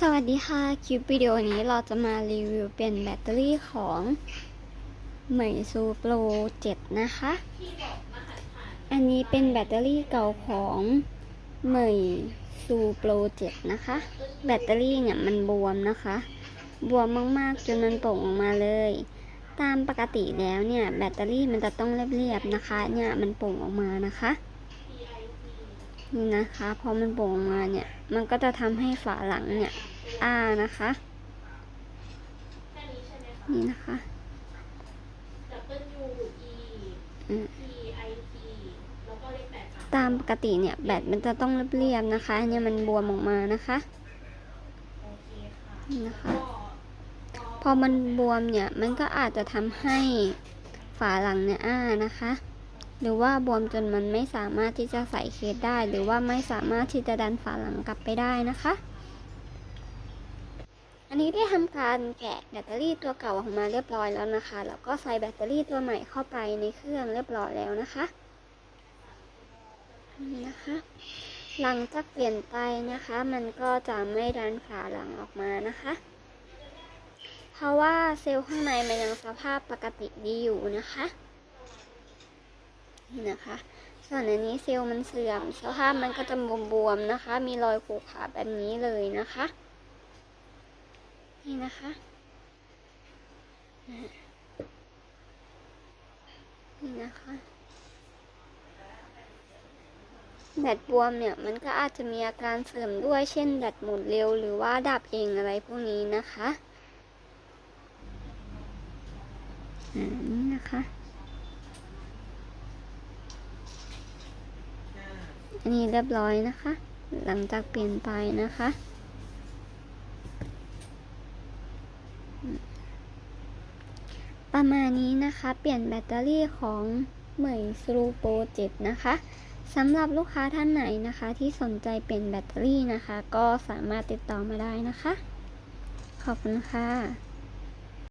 สวัสดีค่ะ คลิปวิดีโอนี้เราจะมารีวิวเป็นแบตเตอรี่ของเหมยซูโปร7นะคะ อันนี้เป็นแบตเตอรี่เก่าของเหมยซูโปร7นะคะ แบตเตอรี่เนี่ยมันบวมนะคะ บวมมากๆจนมันโป่งออกมาเลย ตามปกติแล้วเนี่ยแบตเตอรี่มันจะต้องเรียบๆนะคะ เนี่ยมันโป่งออกมานะคะ นี่นะคะพอมันโป่งออกมาเนี่ย มันก็จะทำให้ฝาหลังเนี่ย อ้านะคะ นี่นะคะ W E อืม P I T แล้วก็เลขแปดสามตามปกติเนี่ย แบตมันจะต้องเรียบๆนะคะอันเนี่ยมันบวมออกมานะคะโอเคค่ะนี่นะคะก็พอมันบวมเนี่ย มันก็อาจจะทำให้ฝาหลังเนี่ยอ้านะคะ หรือว่าบวมจนมันไม่สามารถที่จะใส่เคสได้ หรือว่าไม่สามารถที่จะดันฝาหลังกลับไปได้นะคะ อันนี้ได้ทำการแกะแบตเตอรี่ตัวเก่าออกมาเรียบร้อยแล้วนะคะ แล้วก็ใส่แบตเตอรี่ตัวใหม่เข้าไปในเครื่องเรียบร้อยแล้วนะคะนี่นะคะ หลังจากเปลี่ยนไปนะคะ มันก็จะไม่ดันฝาหลังออกมานะคะ เพราะว่าเซลล์ข้างในมันยังสภาพปกติดีอยู่นะคะ นะคะ ส่วนอันนี้เซลล์มันเสื่อมสภาพมันก็จะบวมๆนะคะ มีรอยขูดขาแบบนี้เลยนะคะ นี่นะคะนี่นะคะแบตบวมเนี่ยมันก็อาจจะมีอาการเสื่อมด้วยเช่นแบตหมดเร็วหรือว่าดับเองอะไรพวกนี้นะคะอ่านี่นะคะ อันนี้เรียบร้อยนะคะ หลังจากเปลี่ยนไปนะคะ ประมาณนี้นะคะ เปลี่ยนแบตเตอรี่ของเหมยสรูโปร7นะคะสำหรับลูกค้าท่านไหนนะคะ ที่สนใจเปลี่ยนแบตเตอรี่นะคะ ก็สามารถติดต่อมาได้นะคะ ขอบคุณค่ะ